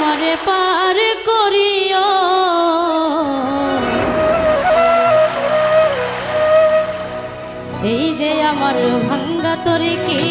আমারে পার করিও। এই যে আমার ভাঙ্গা তরিকে